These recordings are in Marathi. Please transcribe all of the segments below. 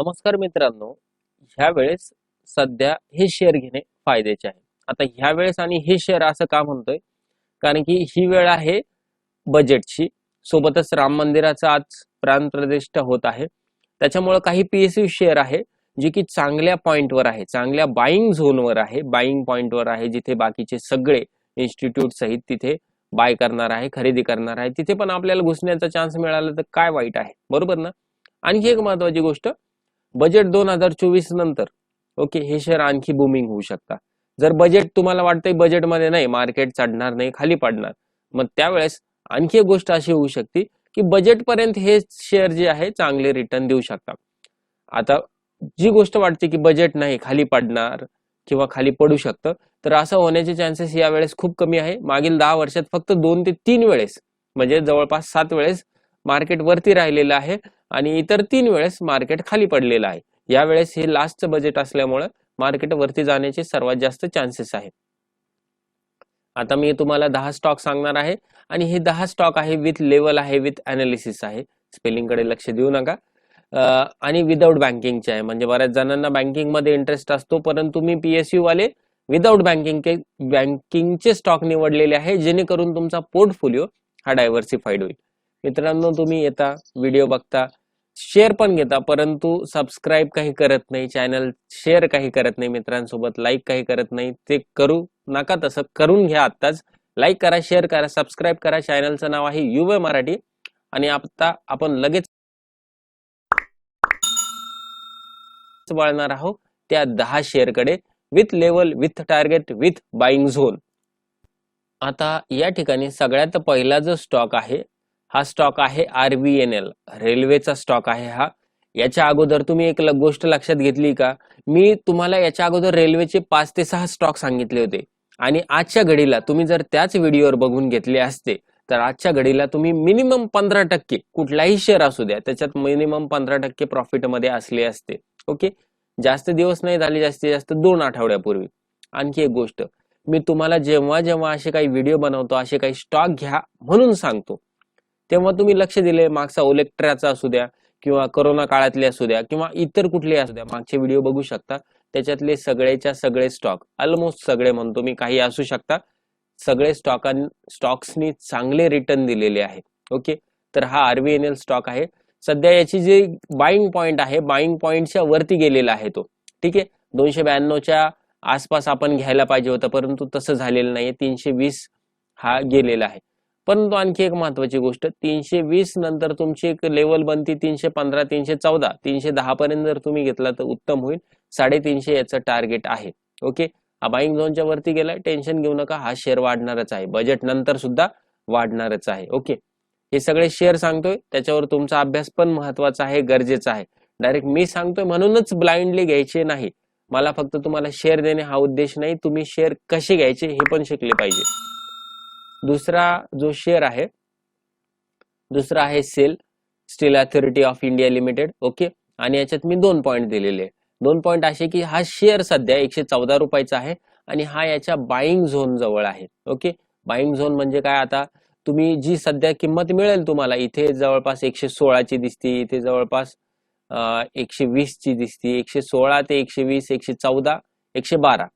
नमस्कार मित्रांनो ह्या वेळेस सध्या हे शेअर घेणे फायद्याचे आहे. आता ह्या वेळेस आणि हे शेअर असं का म्हणतोय? कारण की ही वेळ आहे बजेटची सोबतच राम मंदिराचा आज प्राण प्रतिष्ठा होत आहे. त्याच्यामुळे काही पीएसयू शेअर आहे जे की चांगल्या पॉइंटवर आहे. चांगल्या बाईंग झोनवर आहे. बाईंग पॉइंटवर आहे जिथे बाकीचे सगळे इन्स्टिट्यूट सहित तिथे बाय करणार आहे खरेदी करणार आहे. तिथे पण आपल्याला घुसण्याचा चान्स मिळाला तर काय वाईट आहे? बरोबर ना? आणखी एक महत्वाची गोष्ट बजेट दोन हजार चोवीस नंतर ओके हे शेअर आणखी बुमिंग होऊ शकता. जर बजेट तुम्हाला वाटतंय बजेटमध्ये नाही मार्केट चढणार नाही खाली पडणार मग त्यावेळेस आणखी एक गोष्ट अशी होऊ शकते की बजेट पर्यंत हे शेअर जे आहे चांगले रिटर्न देऊ शकतात आता जी गोष्ट वाटते की बजेट नाही खाली पडणार किंवा खाली पडू शकतं तर असं होण्याचे चान्सेस या वेळेस खूप कमी आहे. मागील दहा वर्षात फक्त दोन ते तीन वेळेस म्हणजे जवळपास सात वेळेस मार्केट वरती राहिलेलं आहे आणि इतर तीन वेळेस मार्केट खाली पडलेलं आहे. या वेळेस हे लास्टचं बजेट असल्यामुळे मार्केट वरती जाण्याचे सर्वात जास्त चान्सेस आहे आता मी तुम्हाला दहा स्टॉक सांगणार आहे आणि हे दहा स्टॉक आहे विथ लेवल आहे विथ अनालिसिस आहे. स्पेलिंगकडे लक्ष देऊ नका. आणि विदाऊट बँकिंगचे आहे. म्हणजे बऱ्याच जणांना बँकिंगमध्ये इंटरेस्ट असतो परंतु मी पीएसयू वाले विदाऊट बँकिंग बँकिंगचे स्टॉक निवडलेले आहे जेणेकरून तुमचा पोर्टफोलिओ हा डायव्हर्सिफाईड होईल. मित्रांनो तुम्ही येता व्हिडिओ बघता शेअर पण घेता परंतु सबस्क्राईब काही करत नाही चॅनल शेअर काही करत नाही मित्रांसोबत लाईक काही करत नाही ते करू नका तसं करून घ्या आत्ताच. लाईक करा शेअर करा सबस्क्राईब करा चॅनलचं नाव आहे युवे मराठी. आणि आता आपण लगेच वळणार आहोत त्या दहा शेअरकडे with level with target with buying zone आता या ठिकाणी सगळ्यात पहिला जो स्टॉक आहे हा स्टॉक आहे आरबीएनएल रेल्वेचा स्टॉक आहे हा. याच्या अगोदर तुम्ही एक गोष्ट लक्षात घेतली का? मी तुम्हाला याच्या अगोदर रेल्वेचे पाच ते सहा स्टॉक सांगितले होते. आणि आजच्या घडीला तुम्ही जर त्याच व्हिडिओवर बघून घेतले असते तर आजच्या घडीला तुम्ही मिनिमम पंधरा टक्के कुठलाही शेअर असू द्या त्याच्यात मिनिमम पंधरा टक्के प्रॉफिटमध्ये असले असते. ओके? जास्त दिवस नाही झाले जास्तीत जास्त दोन आठवड्यापूर्वी. आणखी एक गोष्ट मी तुम्हाला जेव्हा जेव्हा असे काही व्हिडिओ बनवतो असे काही स्टॉक घ्या म्हणून सांगतो. तेव्हा तुम्ही लक्ष दिले मागचा ओलेक्ट्राचा असू द्या किंवा कोरोना काळातले असू द्या किंवा इतर कुठले असू द्या मागचे व्हिडिओ बघू शकता. त्याच्यातले सगळेच्या सगळे स्टॉक ऑलमोस्ट सगळे म्हणतो मी काही असू शकता. सगळे स्टॉक स्टॉक्सनी चांगले रिटर्न दिलेले आहे. ओके? तर हा आरबीएनएल स्टॉक आहे. सध्या याची जी बाईंग पॉइंट आहे बाईंग पॉइंटच्या वरती गेलेला आहे तो. ठीक आहे? दोनशे ब्याण्णवच्या आसपास आपण घ्यायला पाहिजे होतं परंतु तसं झालेलं नाही तीनशे वीस हा गेलेला आहे. परंतु आणखी एक महत्वाची गोष्ट तीनशे वीस नंतर तुमची एक लेवल बनती तीनशे पंधरा तीनशे चौदा तीनशे दहा पर्यंत जर तुम्ही घेतला तर उत्तम होईल. साडेतीनशे याचं टार्गेट आहे. ओके बाईंग झोनच्या वरती गेला टेन्शन घेऊ नका. हा शेअर वाढणारच आहे. बजेट नंतर सुद्धा वाढणारच आहे. ओके हे सगळे शेअर सांगतोय. त्याच्यावर तुमचा अभ्यास पण महत्त्वाचा आहे गरजेचा आहे. डायरेक्ट मी सांगतोय म्हणूनच ब्लाइंडली घ्यायचे नाही. मला फक्त तुम्हाला शेअर देणे हा उद्देश नाही. तुम्ही शेअर कसे घ्यायचे हे पण शिकले पाहिजे. दुसरा जो शेअर आहे दुसरा आहे SAIL Steel Authority of India Limited okay आणि याच्यात मी दोन पॉईंट दिलेले दोन पॉईंट असे की हा शेअर सध्या एकशे चौदा रुपयाचा आहे आणि हा याच्या बाईंग झोन जवळ आहे ओके बाईंग झोन म्हणजे काय? आता तुम्ही जी सध्या किंमत मिळेल तुम्हाला इथे जवळपास एकशे सोळाची दिसती इथे जवळपास एकशे वीस ची दिसती एकशे सोळा ते एकशे वीस एकशे चौदा एकशे बारा.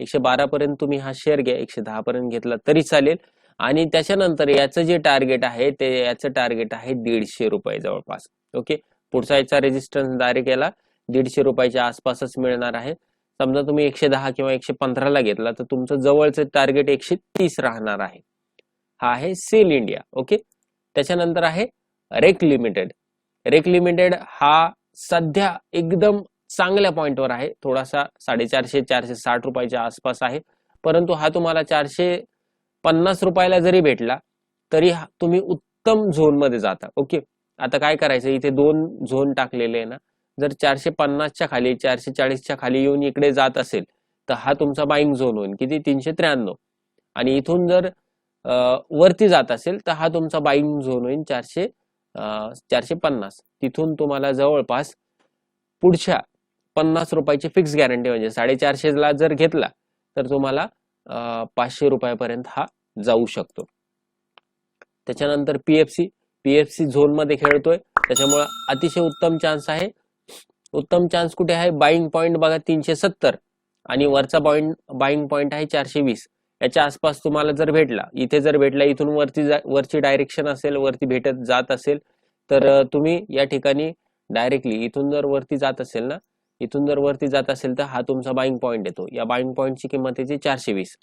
एकशे बारा पर्यंत तुम्ही हा शेअर घ्या एकशे दहा पर्यंत घेतला तरी चालेल. आणि त्याच्यानंतर याचं जे टार्गेट आहे ते याचं टार्गेट आहे दीडशे रुपये जवळपास. ओके पुढचा याचा रेजिस्टन्स डायरेक्ट याला दीडशे रुपयाच्या आसपासच मिळणार आहे. समजा तुम्ही एकशे दहा किंवा एकशे पंधराला घेतला तर तुमचं जवळचं टार्गेट एकशे तीस राहणार आहे. हा आहे सेल इंडिया ओके त्याच्यानंतर आहे रेक लिमिटेड रेक लिमिटेड हा सध्या एकदम चांगल्या पॉइंटवर आहे. थोडासा साडेचारशे चारशे साठ रुपयाच्या आसपास आहे. परंतु हा तुम्हाला चारशे पन्नास रुपयाला जरी भेटला तरी तुम्ही उत्तम झोनमध्ये जाता. ओके आता काय करायचं? इथे दोन झोन टाकलेले आहे ना. जर चारशे पन्नासच्या खाली चारशे चाळीसच्या खाली येऊन इकडे जात असेल तर हा तुमचा बाईंग झोन होईल. किती? तीनशे त्र्याण्णव. आणि इथून जर वरती जात असेल तर हा तुमचा बाईंग झोन होईल चारशे चारशे पन्नास. तिथून तुम्हाला जवळपास पुढच्या पन्नास रुपयाची फिक्स गॅरंटी म्हणजे साडेचारशे ला जर घेतला तर तुम्हाला पाचशे रुपयापर्यंत हा जाऊ शकतो. त्याच्यानंतर पीएफसी पीएफसी झोनमध्ये खेळतोय. त्याच्यामुळे अतिशय उत्तम चान्स आहे. उत्तम चान्स कुठे आहे? बाईंग पॉईंट बघा तीनशे सत्तर. आणि वरचा पॉईंट बाईंग पॉईंट आहे चारशे वीस. याच्या आसपास तुम्हाला जर भेटला इथे जर भेटला इथून वरती वरची डायरेक्शन असेल वरती भेटत जात असेल तर तुम्ही या ठिकाणी डायरेक्टली इथून जर वरती जात असेल ना इथून जर वरती जात असेल तर हा तुमचा बाईंग पॉईंट येतो. या बाईंग पॉईंटची किंमत येते चारशे वीस.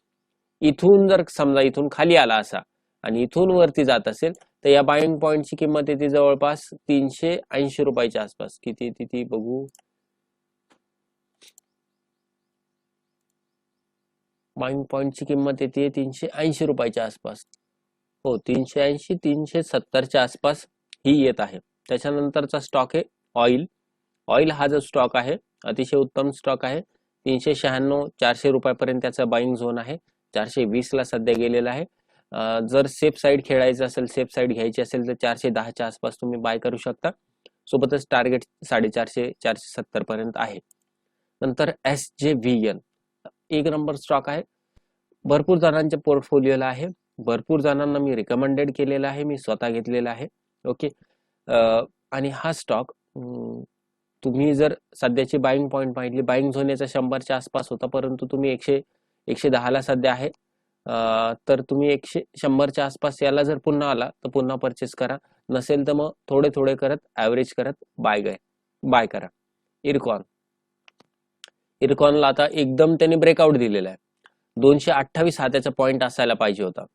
इथून जर समजा इथून खाली आला असा आणि इथून वरती जात असेल तर या बाईंग पॉईंटची किंमत येते जवळपास तीनशे ऐंशी रुपयाच्या आसपास. किती येते ती बघू. बाईंग पॉईंटची किंमत येते तीनशे ऐंशी रुपयाच्या आसपास. हो तीनशे ऐंशी तीनशे सत्तरच्या आसपास ही येत आहे. त्याच्यानंतरचा स्टॉक आहे ऑइल ऑइल हा जो स्टॉक आहे अतिशय उत्तम स्टॉक आहे. तीनशे शहाण्णव चारशे रुपयापर्यंत त्याचा बाईंग झोन आहे. चारशे वीसला सध्या गेलेला आहे. जर सेफ साईड खेळायचं असेल सेफ साईड घ्यायची असेल तर चारशे दहाच्या आसपास तुम्ही बाय करू शकता. सोबतच टार्गेट साडेचारशे चारशे सत्तर पर्यंत आहे. नंतर एस जे व्ही एन एक नंबर स्टॉक आहे. भरपूर जणांच्या पोर्टफोलिओला आहे. भरपूर जणांना मी रिकमेंडेड केलेला आहे. मी स्वतः घेतलेला आहे. ओके आणि हा स्टॉक तुम्ही जर सध्याची बाईंग पॉईंट पाहिली बाईंग झोन याचा शंभरच्या आसपास होता परंतु तुम्ही एकशे एकशे दहाला सध्या आहे. तर तुम्ही एकशे शंभरच्या आसपास याला जर पुन्हा आला तर पुन्हा परचेस करा. नसेल तर मग थोडे थोडे करत ऍव्हरेज करत बाय गाय बाय करा. इरकॉन. इरकॉनला आता एकदम त्यांनी ब्रेकआउट दिलेला आहे. दोनशे अठ्ठावीस हा त्याचा पॉईंट असायला पाहिजे होता.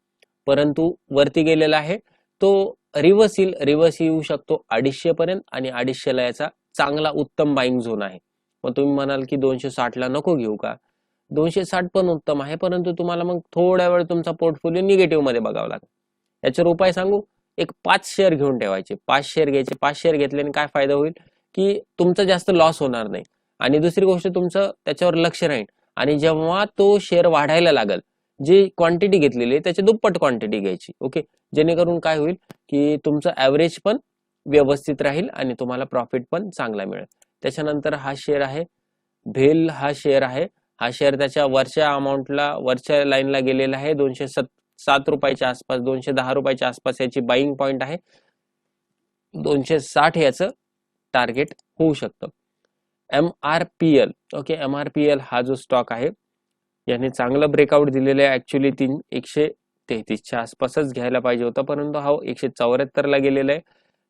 परंतु वरती गेलेला आहे तो रिव्हर्स येईल. रिव्हर्स येऊ शकतो अडीचशे पर्यंत आणि अडीचशेला याचा चांगला उत्तम बाईंग झोन आहे. मग तुम्ही म्हणाल की दोनशे साठला नको घेऊ का? दोनशे साठ पण उत्तम आहे परंतु तुम्हाला मग थोड्या वेळ तुमचा पोर्टफोलिओ निगेटिव्हमध्ये बघावा लागेल. याच्यावर उपाय सांगू? एक पाच शेअर घेऊन ठेवायचे. पाच शेअर घ्यायचे. पाच शेअर घेतल्याने काय फायदा होईल? की तुमचा जास्त लॉस होणार नाही. आणि दुसरी गोष्ट तुमचं त्याच्यावर लक्ष राहील. आणि जेव्हा तो शेअर वाढायला लागल जी क्वांटिटी घेतलेली आहे त्याची दुप्पट क्वांटिटी घ्यायची. ओके जेणेकरून काय होईल? की तुमचं ऍव्हरेज पण व्यवस्थित राहील आणि तुम्हाला प्रॉफिट पण चांगला मिळेल. त्याच्यानंतर हा शेअर आहे. भेल हा शेअर आहे. हा शेअर त्याच्या वरच्या अमाऊंटला वरच्या लाईनला गेलेला आहे. दोनशे सात रुपयाच्या आसपास दोनशे दहा रुपयाच्या आसपास याची बाईंग पॉइंट आहे. दोनशे साठ याचं टार्गेट होऊ शकतं. M R P L okay M R P L हा जो स्टॉक आहे याने चांगलं ब्रेकआउट दिलेलं आहे. ऍक्च्युली तीन एकशे तेहतीसच्या आसपासच घ्यायला पाहिजे होता परंतु हा एकशे चौऱ्याहत्तरला गेलेला आहे.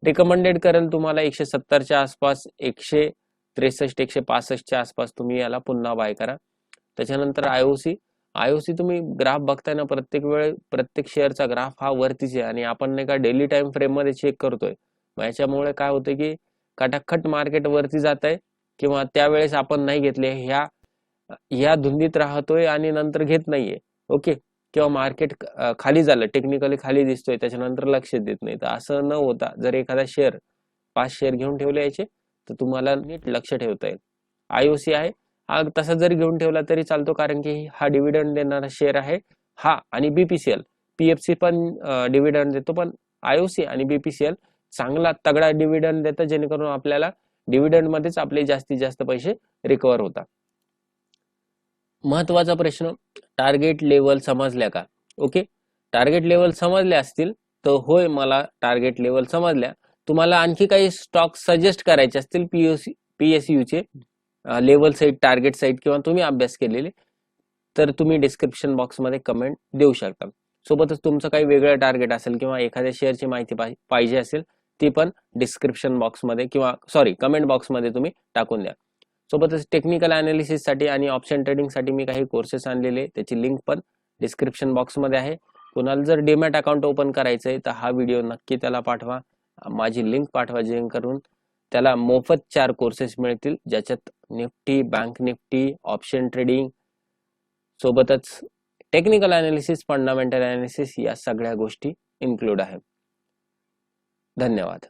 रिकमेंडेड करेल तुम्हाला एकशे सत्तरच्या आसपास एकशे त्रेसष्ट एकशे पासष्टच्या आसपास तुम्ही याला पुन्हा बाय करा. त्याच्यानंतर आयओसी आयओसी तुम्ही ग्राफ बघताय ना प्रत्येक वेळ प्रत्येक शेअरचा ग्राफ हा वरतीच आहे आणि आपण नाही का डेली टाइम फ्रेममध्ये चेक करतोय. मग याच्यामुळे काय होतं की कटाखट मार्केट वरती जात आहे किंवा त्यावेळेस आपण नाही घेतले ह्या ह्या धुंदीत राहतोय आणि नंतर घेत नाहीये. ओके किंवा मार्केट खाली झालं टेक्निकली खाली दिसतोय त्याच्यानंतर लक्ष देत नाही. तर असं न होता जर एखादा शेअर पाच शेअर घेऊन ठेवले यायचे तर तुम्हाला नीट लक्ष ठेवता येईल. आयओसी आहे. हा तसा जरी घेऊन ठेवला तरी चालतो कारण की हा डिव्हिडंड देणारा शेअर आहे. हा आणि बीपीसीएल पीएफसी पण डिव्हिडंड देतो पण आयओसी आणि बीपीसीएल चांगला तगडा डिव्हिडंड देतं जेणेकरून आपल्याला डिव्हिडंड मध्येच आपले जास्तीत जास्त पैसे रिकवर होतात. महत्त्वाचा प्रश्न टार्गेट लेवल समजल्या का? ओके टार्गेट लेवल समजल्या असतील तर होय मला टार्गेट लेवल समजल्या. तुम्हाला आणखी काही स्टॉक सजेस्ट करायचे असतील पीओसी पीएसयू चे लेवल साईट टार्गेट साईट किंवा तुम्ही अभ्यास केलेले तर तुम्ही डिस्क्रिप्शन बॉक्समध्ये कमेंट देऊ शकता. सोबतच तुमचं काही वेगळं टार्गेट असेल किंवा एखाद्या शेअरची माहिती पाहिजे असेल ती पण डिस्क्रिप्शन बॉक्समध्ये किंवा सॉरी कमेंट बॉक्समध्ये तुम्ही टाकून द्या. सोबतच टेक्निकल अनालिसिससाठी आणि ऑप्शन ट्रेडिंगसाठी मी काही कोर्सेस आणलेले त्याची लिंक पण डिस्क्रिप्शन बॉक्समध्ये आहे. कुणाला जर डीमॅट अकाउंट ओपन करायचं आहे तर हा व्हिडिओ नक्की त्याला पाठवा. माझी लिंक पाठवा जेणेकरून त्याला मोफत चार कोर्सेस मिळतील ज्याच्यात Nifty bank Nifty option trading सोबतच टेक्निकल अनालिसिस फंडामेंटल अनालिसिस या सगळ्या गोष्टी इन्क्लूड आहेत. धन्यवाद.